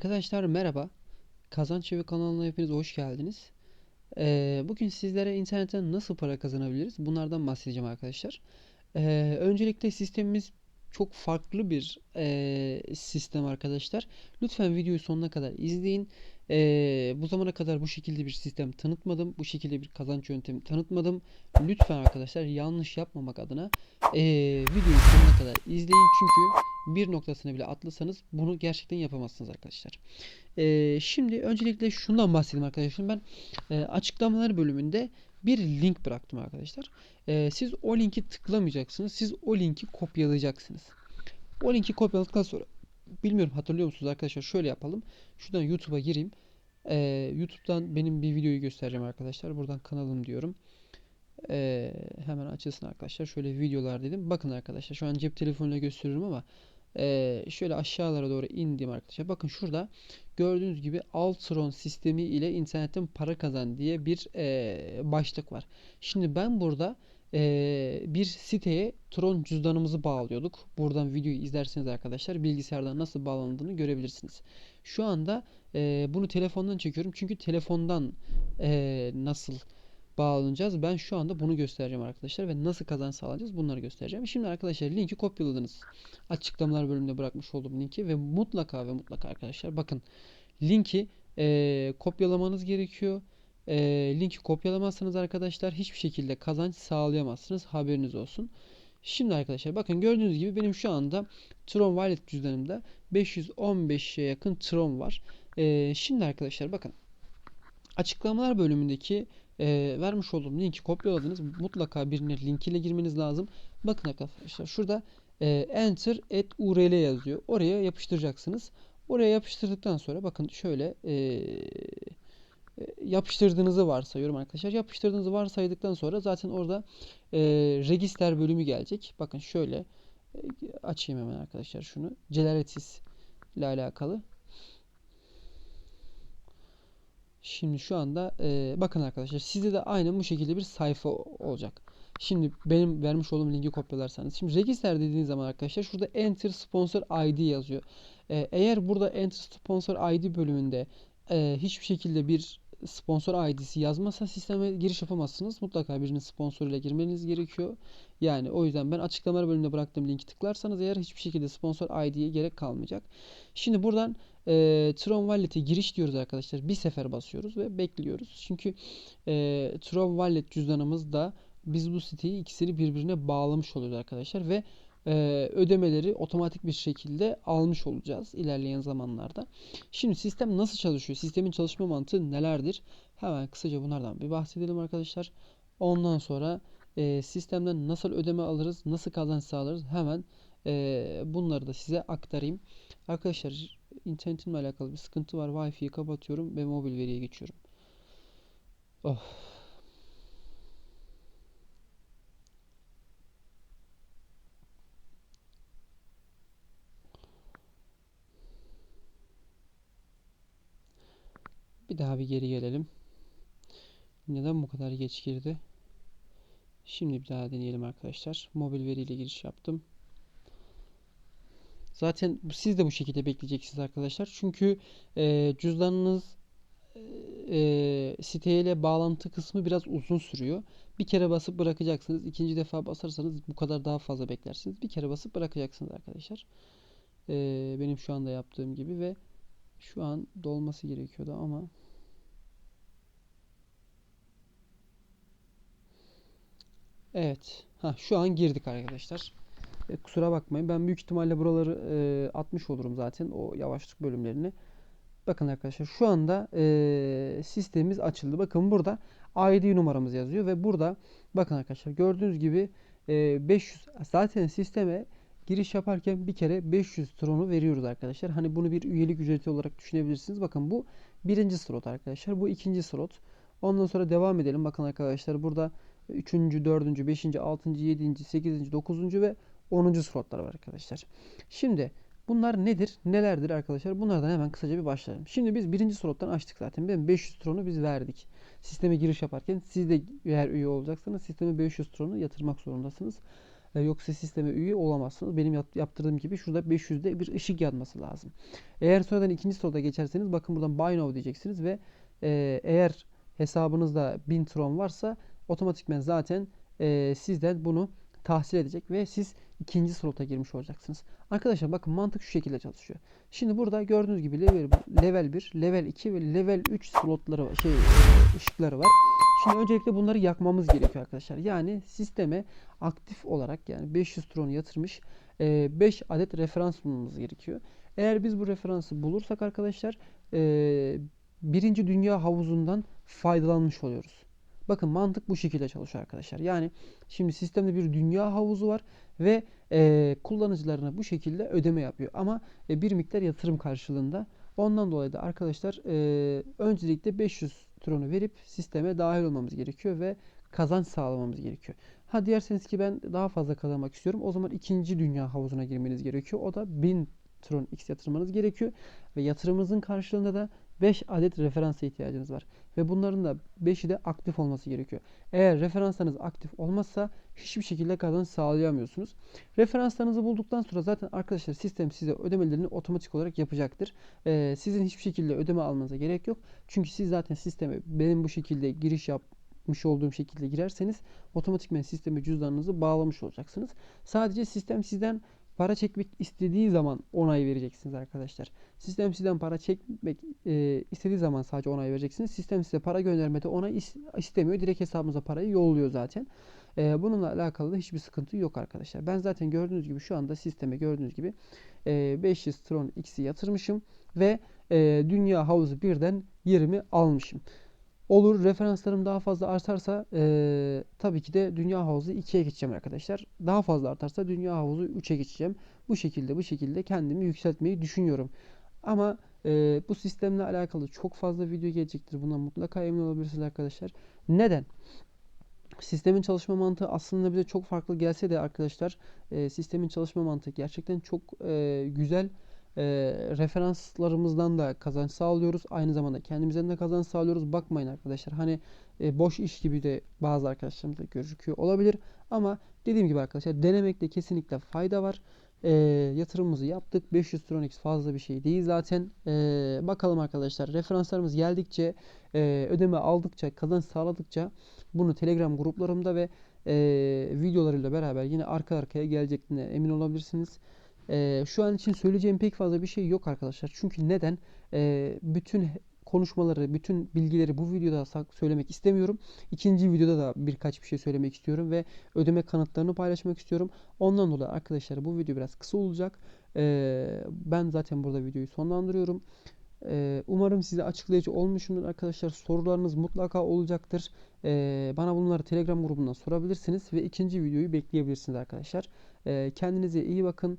Arkadaşlar merhaba. Kazanç Evi kanalına hepiniz hoş geldiniz. Ee, bugün sizlere internetten nasıl para kazanabiliriz? Bunlardan bahsedeceğim arkadaşlar. Ee, öncelikle sistemimiz çok farklı bir ee, sistem arkadaşlar. Lütfen videoyu sonuna kadar izleyin. Ee, bu zamana kadar bu şekilde bir sistem tanıtmadım. Bu şekilde bir kazanç yöntemi tanıtmadım. Lütfen arkadaşlar yanlış yapmamak adına ee, videoyu sonuna kadar izleyin. Çünkü bir noktasını bile atlasanız bunu gerçekten yapamazsınız arkadaşlar. Ee, şimdi öncelikle şundan bahsedeyim arkadaşlar. Ben e, açıklamalar bölümünde bir link bıraktım arkadaşlar. Ee, siz o linki tıklamayacaksınız. Siz o linki kopyalayacaksınız. O linki kopyaladıktan sonra bilmiyorum hatırlıyor musunuz arkadaşlar? Şöyle yapalım. Şuradan YouTube'a gireyim. Ee, YouTube'dan benim bir videoyu göstereceğim arkadaşlar. Buradan kanalım diyorum. Ee, hemen açılsın arkadaşlar. Şöyle videolar dedim. Bakın arkadaşlar şu an cep telefonuyla gösteriyorum ama ee, şöyle aşağılara doğru indim arkadaşlar. Bakın şurada gördüğünüz gibi Altron sistemi ile internetten para kazan diye bir ee, başlık var. Şimdi ben burada bir siteye Tron cüzdanımızı bağlıyorduk. Buradan videoyu izlerseniz arkadaşlar bilgisayardan nasıl bağlandığını görebilirsiniz. Şu anda bunu telefondan çekiyorum. Çünkü telefondan nasıl bağlanacağız. Ben şu anda bunu göstereceğim arkadaşlar ve nasıl kazanç sağlayacağız bunları göstereceğim. Şimdi arkadaşlar linki kopyaladınız. Açıklamalar bölümünde bırakmış olduğum linki ve mutlaka ve mutlaka arkadaşlar bakın linki kopyalamanız gerekiyor. Eee, linki kopyalamazsanız arkadaşlar hiçbir şekilde kazanç sağlayamazsınız. Haberiniz olsun. Şimdi arkadaşlar bakın gördüğünüz gibi benim şu anda Tron Wallet cüzdanımda 515'e yakın Tron var. Eee, şimdi arkadaşlar bakın açıklamalar bölümündeki e, vermiş olduğum linki kopyaladınız. Mutlaka birine link ile girmeniz lazım. Bakın arkadaşlar şurada e, enter at url yazıyor. Oraya yapıştıracaksınız. Oraya yapıştırdıktan sonra bakın şöyle e, e, yapıştırdığınızı varsayıyorum arkadaşlar. Yapıştırdığınızı varsaydıktan sonra zaten orada e, register bölümü gelecek. Bakın şöyle e, açayım hemen arkadaşlar şunu. Celeritis ile alakalı. Şimdi şu anda e, bakın arkadaşlar sizde de aynen bu şekilde bir sayfa olacak. Şimdi benim vermiş olduğum linki kopyalarsanız. Şimdi register dediğiniz zaman arkadaşlar şurada enter sponsor ID yazıyor. E, eğer burada enter sponsor ID bölümünde e, hiçbir şekilde bir sponsor ID'si yazmazsa sisteme giriş yapamazsınız. Mutlaka birinin sponsoruyla girmeniz gerekiyor. Yani o yüzden ben açıklamalar bölümünde bıraktığım linki tıklarsanız eğer hiçbir şekilde sponsor ID'ye gerek kalmayacak. Şimdi buradan e, Tron Wallet'e giriş diyoruz arkadaşlar. Bir sefer basıyoruz ve bekliyoruz. Çünkü e, Tron Wallet cüzdanımızda biz bu siteyi ikisini birbirine bağlamış oluyoruz arkadaşlar ve ödemeleri otomatik bir şekilde almış olacağız ilerleyen zamanlarda. Şimdi sistem nasıl çalışıyor? Sistemin çalışma mantığı nelerdir? Hemen kısaca bunlardan bir bahsedelim arkadaşlar. Ondan sonra e, sistemden nasıl ödeme alırız, nasıl kazanç sağlarız hemen e, bunları da size aktarayım. Arkadaşlar internetimle alakalı bir sıkıntı var. Wi-Fi'yi kapatıyorum ve mobil veriye geçiyorum. Oh. Bir daha bir geri gelelim. Neden bu kadar geç girdi? Şimdi bir daha deneyelim arkadaşlar. Mobil veriyle giriş yaptım. Zaten siz de bu şekilde bekleyeceksiniz arkadaşlar. Çünkü e, cüzdanınız e, siteyle bağlantı kısmı biraz uzun sürüyor. Bir kere basıp bırakacaksınız. İkinci defa basarsanız bu kadar daha fazla beklersiniz. Bir kere basıp bırakacaksınız arkadaşlar. E, benim şu anda yaptığım gibi ve şu an dolması gerekiyordu ama Evet. Ha şu an girdik arkadaşlar. E, kusura bakmayın. Ben büyük ihtimalle buraları e, atmış olurum zaten o yavaşlık bölümlerini. Bakın arkadaşlar şu anda e, sistemimiz açıldı. Bakın burada ID numaramız yazıyor ve burada bakın arkadaşlar gördüğünüz gibi e, 500 zaten sisteme giriş yaparken bir kere 500 tronu veriyoruz arkadaşlar. Hani bunu bir üyelik ücreti olarak düşünebilirsiniz. Bakın bu birinci slot arkadaşlar. Bu ikinci slot. Ondan sonra devam edelim. Bakın arkadaşlar burada 3. 4. 5. 6. 7. 8. 9. ve 10. slotlar var arkadaşlar. Şimdi bunlar nedir? Nelerdir arkadaşlar? Bunlardan hemen kısaca bir başlayalım. Şimdi biz birinci slottan açtık zaten. Ben 500 tronu biz verdik. Sisteme giriş yaparken siz de eğer üye olacaksanız sisteme 500 tronu yatırmak zorundasınız. E, yoksa sisteme üye olamazsınız. Benim yap- yaptırdığım gibi şurada 500'de bir ışık yanması lazım. Eğer sonradan ikinci soruda geçerseniz bakın buradan Buy Now diyeceksiniz ve e, eğer hesabınızda 1000 Tron varsa otomatikmen zaten e, sizden bunu tahsil edecek ve siz ikinci slota girmiş olacaksınız. Arkadaşlar bakın mantık şu şekilde çalışıyor. Şimdi burada gördüğünüz gibi level, level 1, level 2 ve level 3 slotları şey e, ışıkları var. Şimdi öncelikle bunları yakmamız gerekiyor arkadaşlar. Yani sisteme aktif olarak yani 500 tron yatırmış 5 adet referans bulmamız gerekiyor. Eğer biz bu referansı bulursak arkadaşlar e, birinci dünya havuzundan faydalanmış oluyoruz. Bakın mantık bu şekilde çalışıyor arkadaşlar. Yani şimdi sistemde bir dünya havuzu var ve e, kullanıcılarına bu şekilde ödeme yapıyor. Ama e, bir miktar yatırım karşılığında. Ondan dolayı da arkadaşlar e, öncelikle 500 tronu verip sisteme dahil olmamız gerekiyor ve kazanç sağlamamız gerekiyor. Ha diyerseniz ki ben daha fazla kazanmak istiyorum. O zaman ikinci dünya havuzuna girmeniz gerekiyor. O da 1000 tron X yatırmanız gerekiyor. Ve yatırımınızın karşılığında da 5 adet referansa ihtiyacınız var. Ve bunların da 5'i de aktif olması gerekiyor. Eğer referanslarınız aktif olmazsa hiçbir şekilde kazanç sağlayamıyorsunuz. Referanslarınızı bulduktan sonra zaten arkadaşlar sistem size ödemelerini otomatik olarak yapacaktır. Ee, sizin hiçbir şekilde ödeme almanıza gerek yok. Çünkü siz zaten sisteme benim bu şekilde giriş yapmış olduğum şekilde girerseniz otomatikman sisteme cüzdanınızı bağlamış olacaksınız. Sadece sistem sizden para çekmek istediği zaman onay vereceksiniz arkadaşlar. Sistem sizden para çekmek e, istediği zaman sadece onay vereceksiniz. Sistem size para göndermede onay is- istemiyor. Direkt hesabınıza parayı yolluyor zaten. E, bununla alakalı da hiçbir sıkıntı yok arkadaşlar. Ben zaten gördüğünüz gibi şu anda sisteme gördüğünüz gibi e, 500 Tron X'i yatırmışım ve e, Dünya Havuzu birden yerimi almışım. Olur referanslarım daha fazla artarsa eee, tabii ki de Dünya Havuzu 2'ye geçeceğim arkadaşlar. Daha fazla artarsa Dünya Havuzu 3'e geçeceğim. Bu şekilde bu şekilde kendimi yükseltmeyi düşünüyorum. Ama eee, bu sistemle alakalı çok fazla video gelecektir. Bundan mutlaka emin olabilirsiniz arkadaşlar. Neden? Sistemin çalışma mantığı aslında bize çok farklı gelse de arkadaşlar eee, sistemin çalışma mantığı gerçekten çok eee, güzel. Eee, referanslarımızdan da kazanç sağlıyoruz. Aynı zamanda kendimizden de kazanç sağlıyoruz. Bakmayın arkadaşlar hani e, boş iş gibi de bazı arkadaşlarımızda gözüküyor olabilir. Ama dediğim gibi arkadaşlar denemekte kesinlikle fayda var. Eee, yatırımımızı yaptık. 500 Tronix fazla bir şey değil zaten. Eee, bakalım arkadaşlar referanslarımız geldikçe eee, ödeme aldıkça kazanç sağladıkça bunu Telegram gruplarımda ve eee, videolarıyla beraber yine arka arkaya gelecektiğine emin olabilirsiniz. Eee, şu an için söyleyeceğim pek fazla bir şey yok arkadaşlar. Çünkü neden? Eee, bütün konuşmaları, bütün bilgileri bu videoda söylemek istemiyorum. İkinci videoda da birkaç bir şey söylemek istiyorum ve ödeme kanıtlarını paylaşmak istiyorum. Ondan dolayı arkadaşlar bu video biraz kısa olacak. Eee, ben zaten burada videoyu sonlandırıyorum. Umarım size açıklayıcı olmuşumdur arkadaşlar. Sorularınız mutlaka olacaktır. Bana bunları Telegram grubundan sorabilirsiniz ve ikinci videoyu bekleyebilirsiniz arkadaşlar. Kendinize iyi bakın.